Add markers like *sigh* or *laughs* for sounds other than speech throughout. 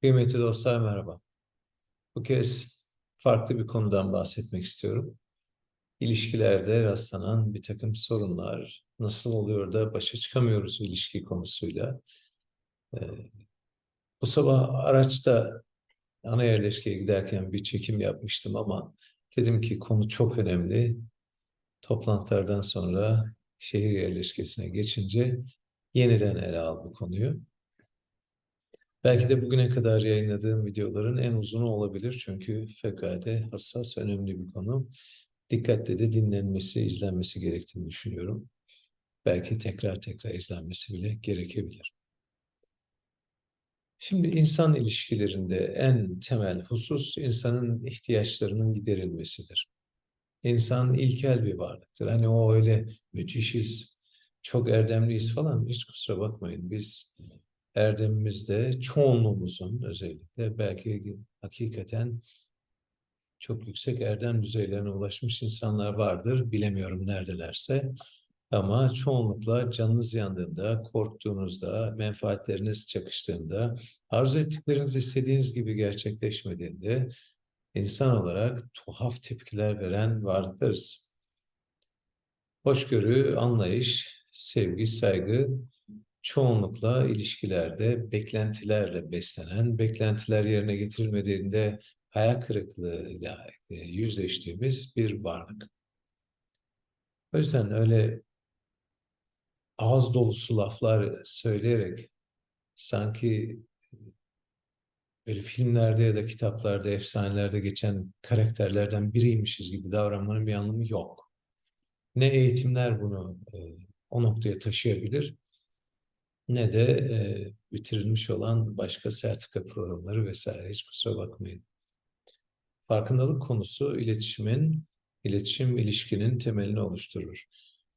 Kıymetli dostlar merhaba. Bu kez farklı bir konudan bahsetmek istiyorum. İlişkilerde rastlanan bir takım sorunlar, nasıl oluyor da başa çıkamıyoruz ilişki konusuyla. Ee, bu sabah araçta ana yerleşkeye giderken bir çekim yapmıştım ama dedim ki konu çok önemli. Toplantılardan sonra şehir yerleşkesine geçince yeniden ele al bu konuyu. Belki de bugüne kadar yayınladığım videoların en uzunu olabilir. Çünkü fevkalade hassas, önemli bir konu. Dikkatle de dinlenmesi, izlenmesi gerektiğini düşünüyorum. Belki tekrar tekrar izlenmesi bile gerekebilir. Şimdi insan ilişkilerinde en temel husus insanın ihtiyaçlarının giderilmesidir. İnsan ilkel bir varlıktır. Hani o öyle müthişiz, çok erdemliyiz falan hiç kusura bakmayın. Biz erdemimizde çoğunluğumuzun özellikle belki hakikaten çok yüksek erdem düzeylerine ulaşmış insanlar vardır. Bilemiyorum neredelerse. Ama çoğunlukla canınız yandığında, korktuğunuzda, menfaatleriniz çakıştığında, arzu ettikleriniz istediğiniz gibi gerçekleşmediğinde insan olarak tuhaf tepkiler veren varlıklarız. Hoşgörü, anlayış, sevgi, saygı çoğunlukla ilişkilerde beklentilerle beslenen, beklentiler yerine getirilmediğinde hayal kırıklığıyla e, yüzleştiğimiz bir varlık. O yüzden öyle ağız dolusu laflar söyleyerek sanki böyle filmlerde ya da kitaplarda, efsanelerde geçen karakterlerden biriymişiz gibi davranmanın bir anlamı yok. Ne eğitimler bunu e, o noktaya taşıyabilir ne de e, bitirilmiş olan başka sertifika programları vesaire. Hiç kusura bakmayın. Farkındalık konusu iletişimin, iletişim ilişkinin temelini oluşturur.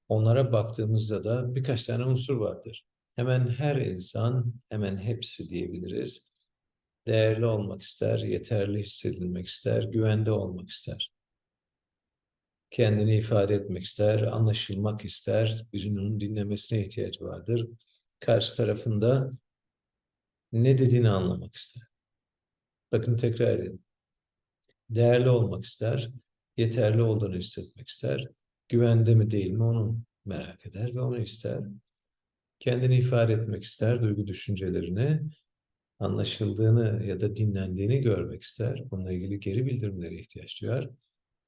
Onlara baktığımızda da birkaç tane unsur vardır. Hemen her insan, hemen hepsi diyebiliriz. Değerli olmak ister, yeterli hissedilmek ister, güvende olmak ister. Kendini ifade etmek ister, anlaşılmak ister, birinin dinlemesine ihtiyacı vardır karşı tarafında ne dediğini anlamak ister. Bakın tekrar edin. Değerli olmak ister, yeterli olduğunu hissetmek ister, güvende mi değil mi onu merak eder ve onu ister. Kendini ifade etmek ister, duygu düşüncelerini, anlaşıldığını ya da dinlendiğini görmek ister. Bununla ilgili geri bildirimlere ihtiyaç duyar.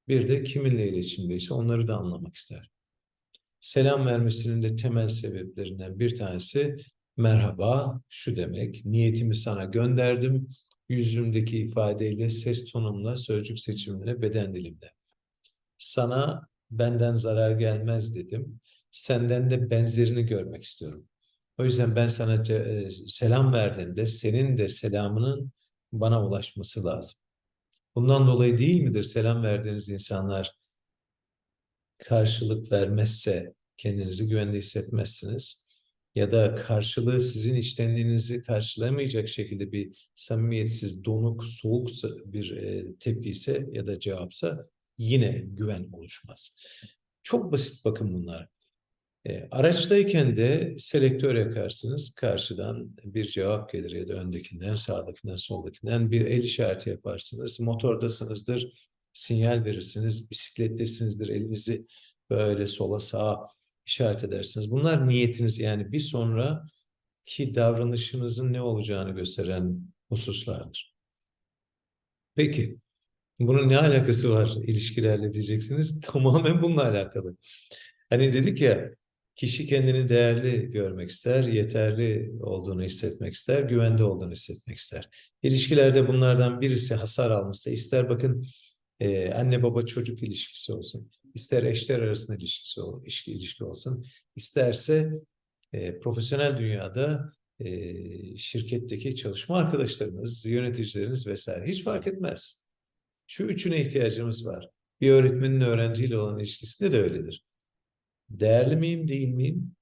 Bir de kiminle iletişimdeyse onları da anlamak ister selam vermesinin de temel sebeplerinden bir tanesi merhaba, şu demek, niyetimi sana gönderdim, yüzümdeki ifadeyle, ses tonumla, sözcük seçimimle, beden dilimle. Sana benden zarar gelmez dedim. Senden de benzerini görmek istiyorum. O yüzden ben sana e, selam verdiğimde senin de selamının bana ulaşması lazım. Bundan dolayı değil midir selam verdiğiniz insanlar karşılık vermezse kendinizi güvende hissetmezsiniz. Ya da karşılığı sizin iştenliğinizi karşılamayacak şekilde bir samimiyetsiz, donuk, soğuk bir e, tepki ise ya da cevapsa yine güven oluşmaz. Çok basit bakın bunlar. E, araçtayken de selektör yakarsınız. Karşıdan bir cevap gelir ya da öndekinden, sağdakinden, soldakinden bir el işareti yaparsınız. Motordasınızdır, sinyal verirsiniz. Bisiklettesinizdir, elinizi böyle sola sağa işaret edersiniz. Bunlar niyetiniz yani bir sonraki davranışınızın ne olacağını gösteren hususlardır. Peki, bunun ne alakası var ilişkilerle diyeceksiniz. *laughs* Tamamen bununla alakalı. Hani dedik ya, kişi kendini değerli görmek ister, yeterli olduğunu hissetmek ister, güvende olduğunu hissetmek ister. İlişkilerde bunlardan birisi hasar almışsa, ister bakın e, anne baba çocuk ilişkisi olsun, ister eşler arasında ilişkisi ilişki, ilişki olsun, isterse e, profesyonel dünyada e, şirketteki çalışma arkadaşlarınız, yöneticileriniz vesaire hiç fark etmez. Şu üçüne ihtiyacımız var. Bir öğretmenin öğrenciyle olan ilişkisinde de öyledir. Değerli miyim, değil miyim?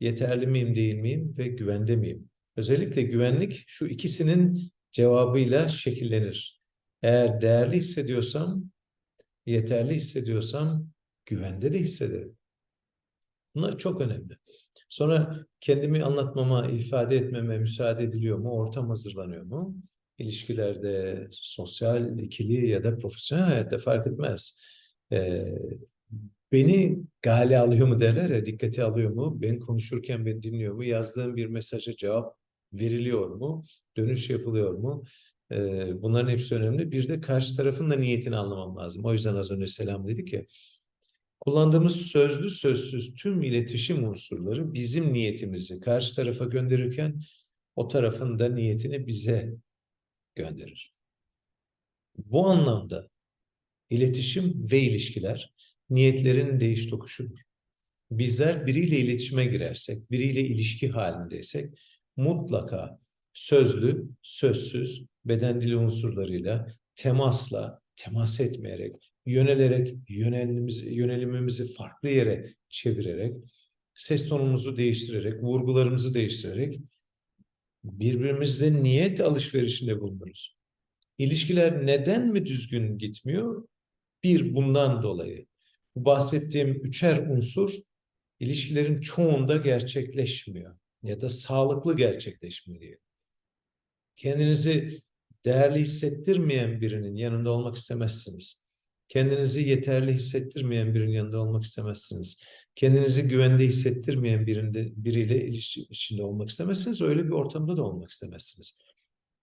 Yeterli miyim, değil miyim? Ve güvende miyim? Özellikle güvenlik şu ikisinin cevabıyla şekillenir. Eğer değerli hissediyorsam, yeterli hissediyorsam güvende de hissederim. Bunlar çok önemli. Sonra kendimi anlatmama, ifade etmeme müsaade ediliyor mu? Ortam hazırlanıyor mu? ilişkilerde, sosyal, ikili ya da profesyonel hayatta fark etmez. Ee, beni gale alıyor mu derler ya, dikkate alıyor mu? Ben konuşurken beni dinliyor mu? Yazdığım bir mesaja cevap veriliyor mu? Dönüş yapılıyor mu? Ee, bunların hepsi önemli. Bir de karşı tarafın da niyetini anlamam lazım. O yüzden az önce selam dedik ya. Kullandığımız sözlü sözsüz tüm iletişim unsurları bizim niyetimizi karşı tarafa gönderirken o tarafın da niyetini bize gönderir. Bu anlamda iletişim ve ilişkiler niyetlerin değiş tokuşudur. Bizler biriyle iletişime girersek, biriyle ilişki halindeysek mutlaka sözlü, sözsüz, beden dili unsurlarıyla, temasla, temas etmeyerek, yönelerek, yönelimimizi, yönelimimizi farklı yere çevirerek, ses tonumuzu değiştirerek, vurgularımızı değiştirerek birbirimizle niyet alışverişinde bulunuruz. İlişkiler neden mi düzgün gitmiyor? Bir, bundan dolayı. Bu bahsettiğim üçer unsur ilişkilerin çoğunda gerçekleşmiyor ya da sağlıklı gerçekleşmiyor. Kendinizi değerli hissettirmeyen birinin yanında olmak istemezsiniz. Kendinizi yeterli hissettirmeyen birinin yanında olmak istemezsiniz. Kendinizi güvende hissettirmeyen birinde, biriyle ilişki içinde olmak istemezsiniz. Öyle bir ortamda da olmak istemezsiniz.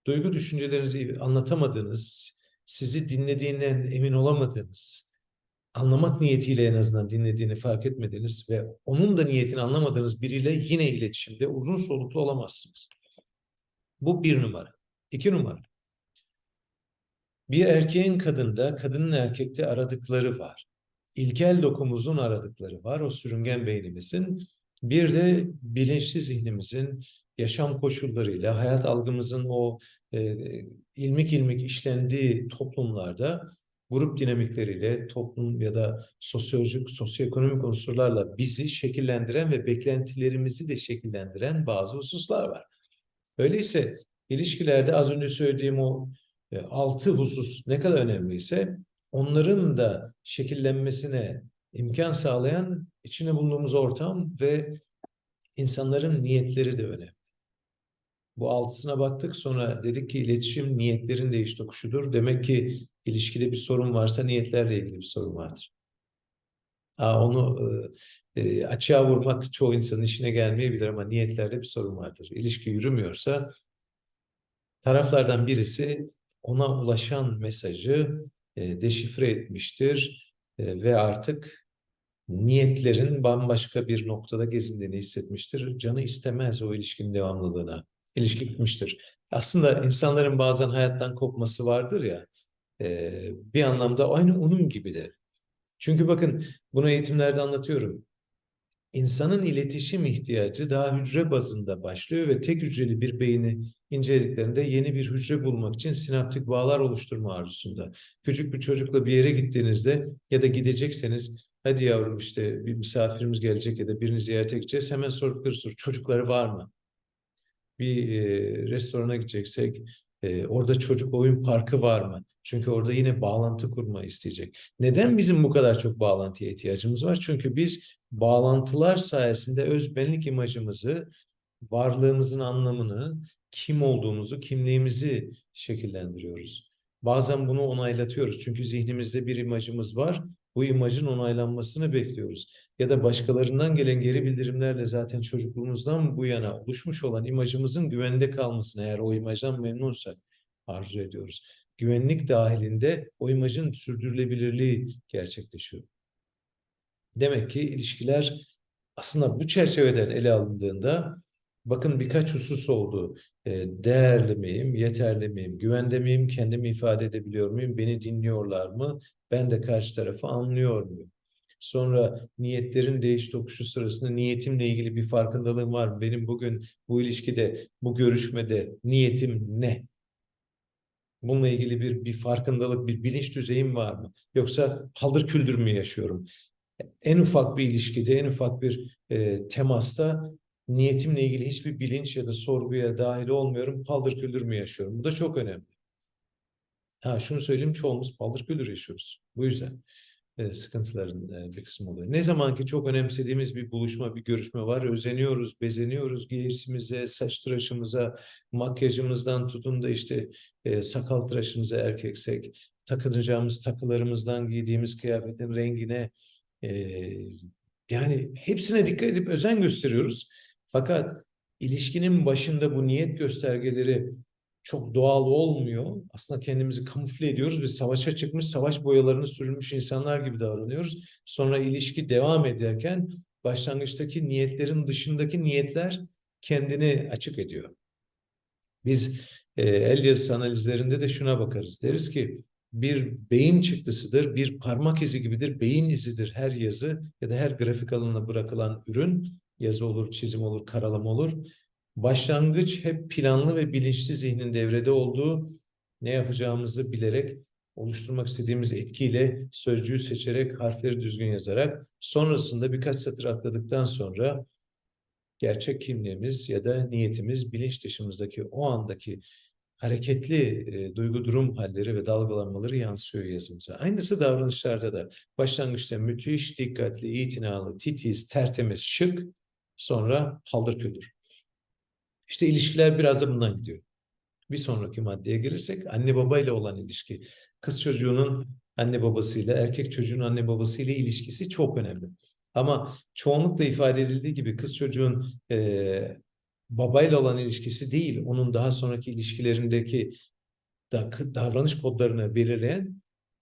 Duygu düşüncelerinizi anlatamadığınız, sizi dinlediğinden emin olamadığınız, anlamak niyetiyle en azından dinlediğini fark etmediğiniz ve onun da niyetini anlamadığınız biriyle yine iletişimde uzun soluklu olamazsınız. Bu bir numara. İki numara. Bir erkeğin kadında, kadının erkekte aradıkları var. İlkel dokumuzun aradıkları var, o sürüngen beynimizin. Bir de bilinçli zihnimizin yaşam koşullarıyla, hayat algımızın o e, ilmik ilmik işlendiği toplumlarda grup dinamikleriyle, toplum ya da sosyolojik, sosyoekonomik unsurlarla bizi şekillendiren ve beklentilerimizi de şekillendiren bazı hususlar var. Öyleyse ilişkilerde az önce söylediğim o altı husus ne kadar önemliyse onların da şekillenmesine imkan sağlayan içine bulunduğumuz ortam ve insanların niyetleri de önemli. Bu altısına baktık sonra dedik ki iletişim niyetlerin değiş tokuşudur. Demek ki ilişkide bir sorun varsa niyetlerle ilgili bir sorun vardır. Ha, onu e, e, açığa vurmak çoğu insanın işine gelmeyebilir ama niyetlerde bir sorun vardır. İlişki yürümüyorsa taraflardan birisi ona ulaşan mesajı e, deşifre etmiştir e, ve artık niyetlerin bambaşka bir noktada gezindiğini hissetmiştir. Canı istemez o ilişkinin devamlılığına. İlişki bitmiştir. Aslında insanların bazen hayattan kopması vardır ya, e, bir anlamda aynı onun gibidir. Çünkü bakın bunu eğitimlerde anlatıyorum. İnsanın iletişim ihtiyacı daha hücre bazında başlıyor ve tek hücreli bir beyni incelediklerinde yeni bir hücre bulmak için sinaptik bağlar oluşturma arzusunda. Küçük bir çocukla bir yere gittiğinizde ya da gidecekseniz hadi yavrum işte bir misafirimiz gelecek ya da birini ziyarete gideceğiz hemen sordukları soru çocukları var mı? Bir e, restorana gideceksek e, orada çocuk oyun parkı var mı? Çünkü orada yine bağlantı kurmayı isteyecek. Neden bizim bu kadar çok bağlantıya ihtiyacımız var? Çünkü biz bağlantılar sayesinde öz benlik imajımızı, varlığımızın anlamını, kim olduğumuzu, kimliğimizi şekillendiriyoruz. Bazen bunu onaylatıyoruz. Çünkü zihnimizde bir imajımız var. Bu imajın onaylanmasını bekliyoruz. Ya da başkalarından gelen geri bildirimlerle zaten çocukluğumuzdan bu yana oluşmuş olan imajımızın güvende kalmasını eğer o imajdan memnunsak arzu ediyoruz. Güvenlik dahilinde o imajın sürdürülebilirliği gerçekleşiyor. Demek ki ilişkiler aslında bu çerçeveden ele alındığında bakın birkaç husus oldu. E, değerli miyim, yeterli miyim, güvende miyim, kendimi ifade edebiliyor muyum, beni dinliyorlar mı, ben de karşı tarafı anlıyor muyum? Sonra niyetlerin değiş tokuşu sırasında niyetimle ilgili bir farkındalığım var mı? Benim bugün bu ilişkide, bu görüşmede niyetim ne? Bununla ilgili bir, bir farkındalık, bir bilinç düzeyim var mı? Yoksa paldır küldür mü yaşıyorum? En ufak bir ilişkide, en ufak bir e, temasta niyetimle ilgili hiçbir bilinç ya da sorguya dahil olmuyorum. Paldır küldür mü yaşıyorum? Bu da çok önemli. Ha şunu söyleyeyim çoğumuz paldır küldür yaşıyoruz. Bu yüzden. e, sıkıntıların e, bir kısmı oluyor. Ne zaman ki çok önemsediğimiz bir buluşma, bir görüşme var, özeniyoruz, bezeniyoruz giysimize, saç tıraşımıza, makyajımızdan tutun da işte e, sakal tıraşımıza erkeksek, takınacağımız takılarımızdan giydiğimiz kıyafetin rengine, e, yani hepsine dikkat edip özen gösteriyoruz. Fakat ilişkinin başında bu niyet göstergeleri çok doğal olmuyor. Aslında kendimizi kamufle ediyoruz ve savaşa çıkmış, savaş boyalarını sürülmüş insanlar gibi davranıyoruz. Sonra ilişki devam ederken başlangıçtaki niyetlerin dışındaki niyetler kendini açık ediyor. Biz e, el yazısı analizlerinde de şuna bakarız. Deriz ki bir beyin çıktısıdır, bir parmak izi gibidir, beyin izidir her yazı ya da her grafik alanına bırakılan ürün, yazı olur, çizim olur, karalama olur başlangıç hep planlı ve bilinçli zihnin devrede olduğu ne yapacağımızı bilerek oluşturmak istediğimiz etkiyle sözcüğü seçerek harfleri düzgün yazarak sonrasında birkaç satır atladıktan sonra gerçek kimliğimiz ya da niyetimiz bilinç dışımızdaki o andaki hareketli e, duygu durum halleri ve dalgalanmaları yansıyor yazımıza. Aynısı davranışlarda da başlangıçta müthiş, dikkatli, itinalı, titiz, tertemiz, şık sonra haldır küldür. İşte ilişkiler biraz da bundan gidiyor. Bir sonraki maddeye gelirsek anne baba ile olan ilişki. Kız çocuğunun anne babasıyla, erkek çocuğun anne babasıyla ilişkisi çok önemli. Ama çoğunlukla ifade edildiği gibi kız çocuğun e, babayla olan ilişkisi değil, onun daha sonraki ilişkilerindeki da, davranış kodlarını belirleyen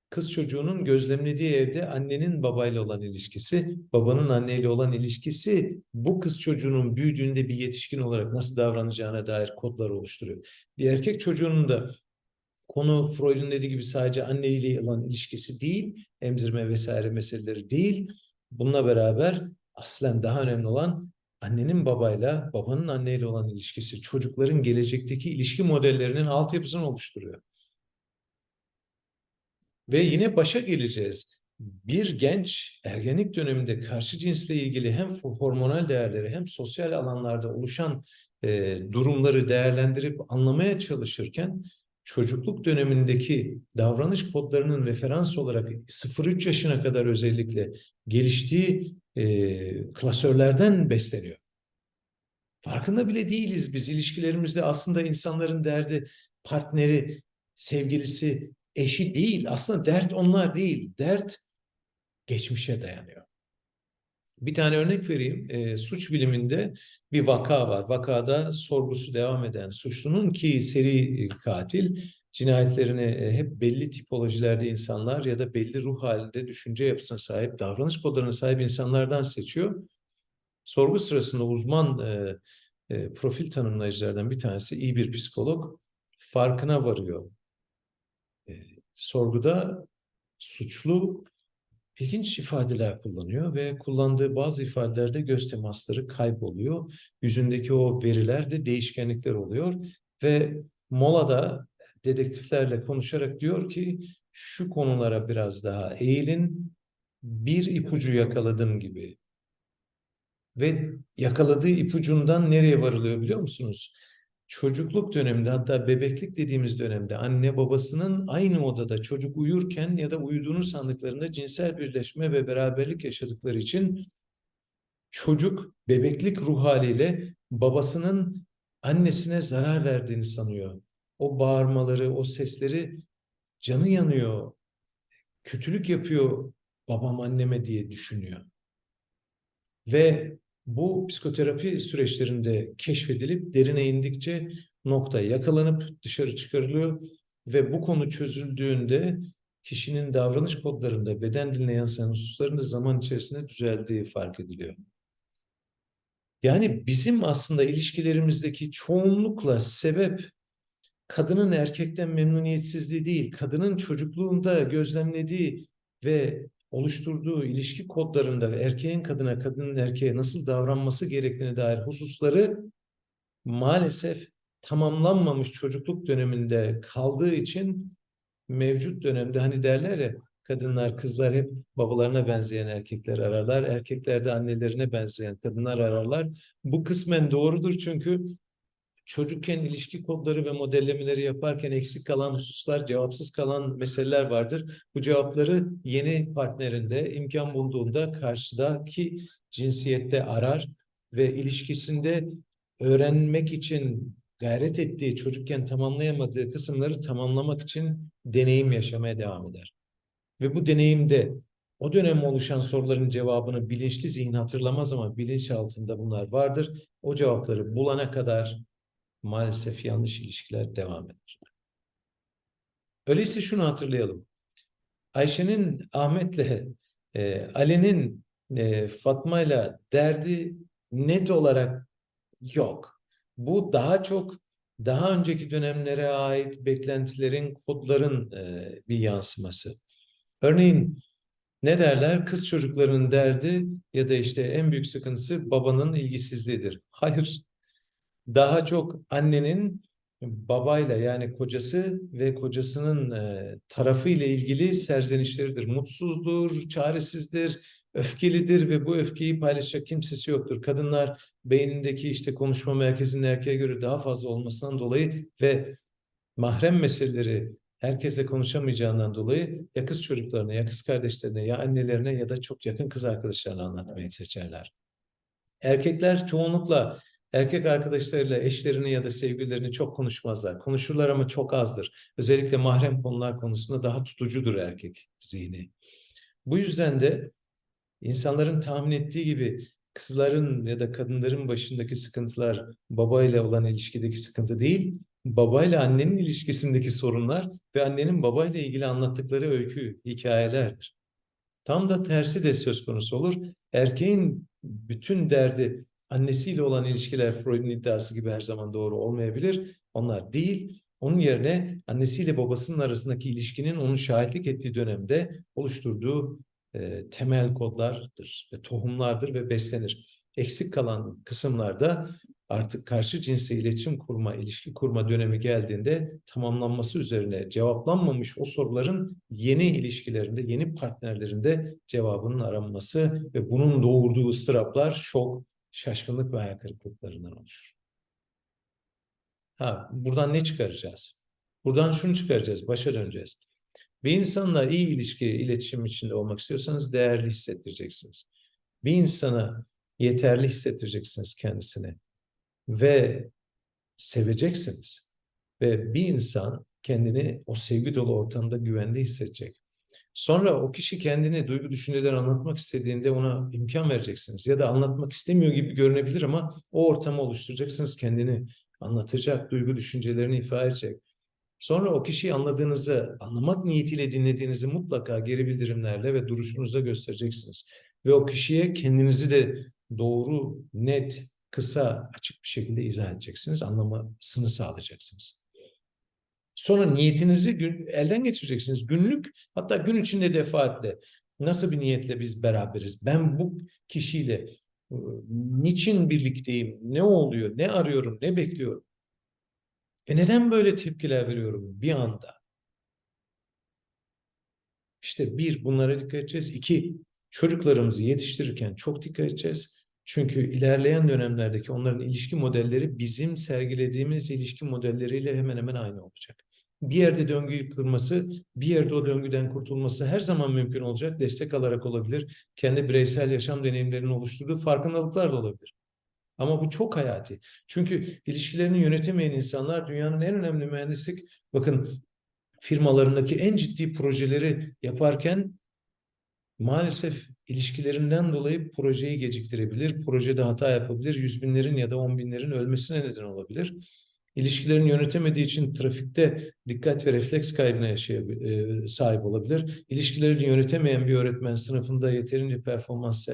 kız çocuğunun gözlemlediği evde annenin babayla olan ilişkisi, babanın anneyle olan ilişkisi bu kız çocuğunun büyüdüğünde bir yetişkin olarak nasıl davranacağına dair kodlar oluşturuyor. Bir erkek çocuğunun da konu Freud'un dediği gibi sadece anneyle olan ilişkisi değil, emzirme vesaire meseleleri değil. Bununla beraber aslen daha önemli olan annenin babayla, babanın anneyle olan ilişkisi, çocukların gelecekteki ilişki modellerinin altyapısını oluşturuyor. Ve yine başa geleceğiz. Bir genç ergenlik döneminde karşı cinsle ilgili hem hormonal değerleri hem sosyal alanlarda oluşan e, durumları değerlendirip anlamaya çalışırken çocukluk dönemindeki davranış kodlarının referans olarak 0-3 yaşına kadar özellikle geliştiği e, klasörlerden besleniyor. Farkında bile değiliz biz ilişkilerimizde aslında insanların derdi partneri, sevgilisi, eşi değil. Aslında dert onlar değil. Dert geçmişe dayanıyor. Bir tane örnek vereyim. E, suç biliminde bir vaka var. Vakada sorgusu devam eden suçlunun ki seri katil cinayetlerini e, hep belli tipolojilerde insanlar ya da belli ruh halinde düşünce yapısına sahip, davranış kodlarına sahip insanlardan seçiyor. Sorgu sırasında uzman e, e, profil tanımlayıcılardan bir tanesi iyi bir psikolog farkına varıyor sorguda suçlu ilginç ifadeler kullanıyor ve kullandığı bazı ifadelerde göz temasları kayboluyor. Yüzündeki o verilerde değişkenlikler oluyor ve molada dedektiflerle konuşarak diyor ki şu konulara biraz daha eğilin bir ipucu yakaladım gibi. Ve yakaladığı ipucundan nereye varılıyor biliyor musunuz? Çocukluk döneminde hatta bebeklik dediğimiz dönemde anne babasının aynı odada çocuk uyurken ya da uyuduğunu sandıklarında cinsel birleşme ve beraberlik yaşadıkları için çocuk bebeklik ruh haliyle babasının annesine zarar verdiğini sanıyor. O bağırmaları, o sesleri canı yanıyor, kötülük yapıyor babam anneme diye düşünüyor. Ve bu psikoterapi süreçlerinde keşfedilip derine indikçe nokta yakalanıp dışarı çıkarılıyor ve bu konu çözüldüğünde kişinin davranış kodlarında beden diline yansıyan hususların da zaman içerisinde düzeldiği fark ediliyor. Yani bizim aslında ilişkilerimizdeki çoğunlukla sebep kadının erkekten memnuniyetsizliği değil, kadının çocukluğunda gözlemlediği ve oluşturduğu ilişki kodlarında erkeğin kadına, kadının erkeğe nasıl davranması gerektiğine dair hususları maalesef tamamlanmamış çocukluk döneminde kaldığı için mevcut dönemde hani derler ya kadınlar, kızlar hep babalarına benzeyen erkekler ararlar. Erkekler de annelerine benzeyen kadınlar ararlar. Bu kısmen doğrudur çünkü çocukken ilişki kodları ve modellemeleri yaparken eksik kalan hususlar, cevapsız kalan meseleler vardır. Bu cevapları yeni partnerinde imkan bulduğunda karşıdaki cinsiyette arar ve ilişkisinde öğrenmek için gayret ettiği, çocukken tamamlayamadığı kısımları tamamlamak için deneyim yaşamaya devam eder. Ve bu deneyimde o dönem oluşan soruların cevabını bilinçli zihin hatırlamaz ama bilinç altında bunlar vardır. O cevapları bulana kadar maalesef yanlış ilişkiler devam eder. Öyleyse şunu hatırlayalım. Ayşe'nin Ahmet'le, e, Ali'nin e, Fatma'yla derdi net olarak yok. Bu daha çok daha önceki dönemlere ait beklentilerin, kodların e, bir yansıması. Örneğin ne derler? Kız çocuklarının derdi ya da işte en büyük sıkıntısı babanın ilgisizliğidir. Hayır. Daha çok annenin babayla yani kocası ve kocasının e, tarafı ile ilgili serzenişleridir. Mutsuzdur, çaresizdir, öfkelidir ve bu öfkeyi paylaşacak kimsesi yoktur. Kadınlar beynindeki işte konuşma merkezinin erkeğe göre daha fazla olmasından dolayı ve mahrem meseleleri herkesle konuşamayacağından dolayı ya kız çocuklarına ya kız kardeşlerine ya annelerine ya da çok yakın kız arkadaşlarına anlatmayı seçerler. Erkekler çoğunlukla erkek arkadaşlarıyla eşlerini ya da sevgililerini çok konuşmazlar. Konuşurlar ama çok azdır. Özellikle mahrem konular konusunda daha tutucudur erkek zihni. Bu yüzden de insanların tahmin ettiği gibi kızların ya da kadınların başındaki sıkıntılar babayla olan ilişkideki sıkıntı değil, babayla annenin ilişkisindeki sorunlar ve annenin babayla ilgili anlattıkları öykü, hikayelerdir. Tam da tersi de söz konusu olur. Erkeğin bütün derdi annesiyle olan ilişkiler Freud'un iddiası gibi her zaman doğru olmayabilir. Onlar değil. Onun yerine annesiyle babasının arasındaki ilişkinin onun şahitlik ettiği dönemde oluşturduğu e, temel kodlardır ve tohumlardır ve beslenir. Eksik kalan kısımlarda artık karşı cinsle iletişim kurma, ilişki kurma dönemi geldiğinde tamamlanması üzerine cevaplanmamış o soruların yeni ilişkilerinde, yeni partnerlerinde cevabının aranması ve bunun doğurduğu ıstıraplar, şok, şaşkınlık ve hayal kırıklıklarından oluşur. Ha, buradan ne çıkaracağız? Buradan şunu çıkaracağız, başa döneceğiz. Bir insanla iyi ilişki, iletişim içinde olmak istiyorsanız değerli hissettireceksiniz. Bir insana yeterli hissettireceksiniz kendisine ve seveceksiniz. Ve bir insan kendini o sevgi dolu ortamda güvende hissedecek. Sonra o kişi kendini duygu düşünceler anlatmak istediğinde ona imkan vereceksiniz. Ya da anlatmak istemiyor gibi görünebilir ama o ortamı oluşturacaksınız. Kendini anlatacak, duygu düşüncelerini ifade edecek. Sonra o kişiyi anladığınızı, anlamak niyetiyle dinlediğinizi mutlaka geri bildirimlerle ve duruşunuzda göstereceksiniz. Ve o kişiye kendinizi de doğru, net, kısa, açık bir şekilde izah edeceksiniz. Anlamasını sağlayacaksınız. Sonra niyetinizi gün, elden geçireceksiniz. Günlük hatta gün içinde defaatle nasıl bir niyetle biz beraberiz? Ben bu kişiyle ıı, niçin birlikteyim? Ne oluyor? Ne arıyorum? Ne bekliyorum? E neden böyle tepkiler veriyorum bir anda? İşte bir, bunlara dikkat edeceğiz. İki, çocuklarımızı yetiştirirken çok dikkat edeceğiz. Çünkü ilerleyen dönemlerdeki onların ilişki modelleri bizim sergilediğimiz ilişki modelleriyle hemen hemen aynı olacak. Bir yerde döngüyü kırması, bir yerde o döngüden kurtulması her zaman mümkün olacak. Destek alarak olabilir. Kendi bireysel yaşam deneyimlerinin oluşturduğu farkındalıklar da olabilir. Ama bu çok hayati. Çünkü ilişkilerini yönetemeyen insanlar dünyanın en önemli mühendislik, bakın firmalarındaki en ciddi projeleri yaparken maalesef ilişkilerinden dolayı projeyi geciktirebilir, projede hata yapabilir, yüz binlerin ya da on binlerin ölmesine neden olabilir. İlişkilerini yönetemediği için trafikte dikkat ve refleks kaybına yaşayabilir, sahip olabilir. İlişkilerini yönetemeyen bir öğretmen sınıfında yeterince performans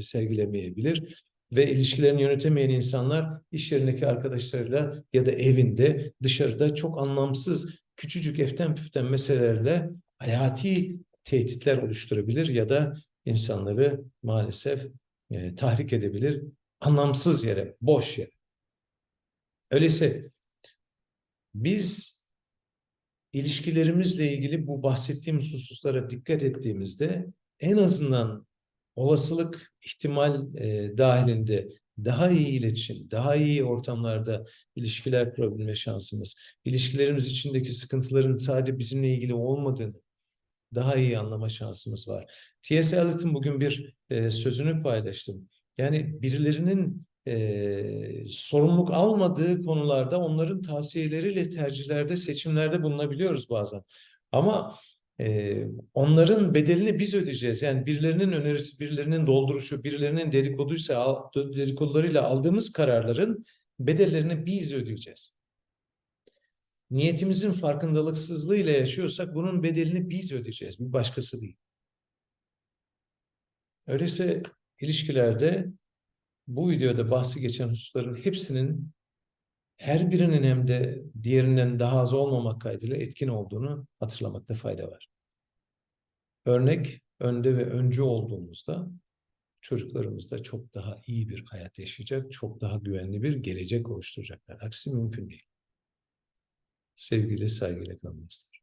sergilemeyebilir ve ilişkilerini yönetemeyen insanlar iş yerindeki arkadaşlarıyla ya da evinde dışarıda çok anlamsız küçücük eften püften meselelerle hayati tehditler oluşturabilir ya da insanları maalesef e, tahrik edebilir anlamsız yere, boş yere. Öyleyse biz ilişkilerimizle ilgili bu bahsettiğimiz hususlara dikkat ettiğimizde en azından olasılık ihtimal e, dahilinde daha iyi iletişim, daha iyi ortamlarda ilişkiler kurabilme şansımız, ilişkilerimiz içindeki sıkıntıların sadece bizimle ilgili olmadığını daha iyi anlama şansımız var. T.S. Eliot'un bugün bir e, sözünü paylaştım. Yani birilerinin e, sorumluluk almadığı konularda onların tavsiyeleriyle tercihlerde, seçimlerde bulunabiliyoruz bazen. Ama e, onların bedelini biz ödeyeceğiz. Yani birilerinin önerisi, birilerinin dolduruşu, birilerinin dedikoduysa, dedikodularıyla aldığımız kararların bedellerini biz ödeyeceğiz. Niyetimizin farkındalıksızlığıyla yaşıyorsak bunun bedelini biz ödeyeceğiz, bir başkası değil. Öyleyse ilişkilerde bu videoda bahsi geçen hususların hepsinin her birinin hem de diğerinden daha az olmamak kaydıyla etkin olduğunu hatırlamakta fayda var. Örnek önde ve öncü olduğumuzda çocuklarımız da çok daha iyi bir hayat yaşayacak, çok daha güvenli bir gelecek oluşturacaklar. Aksi mümkün değil. Sevgili, saygıyla isterim.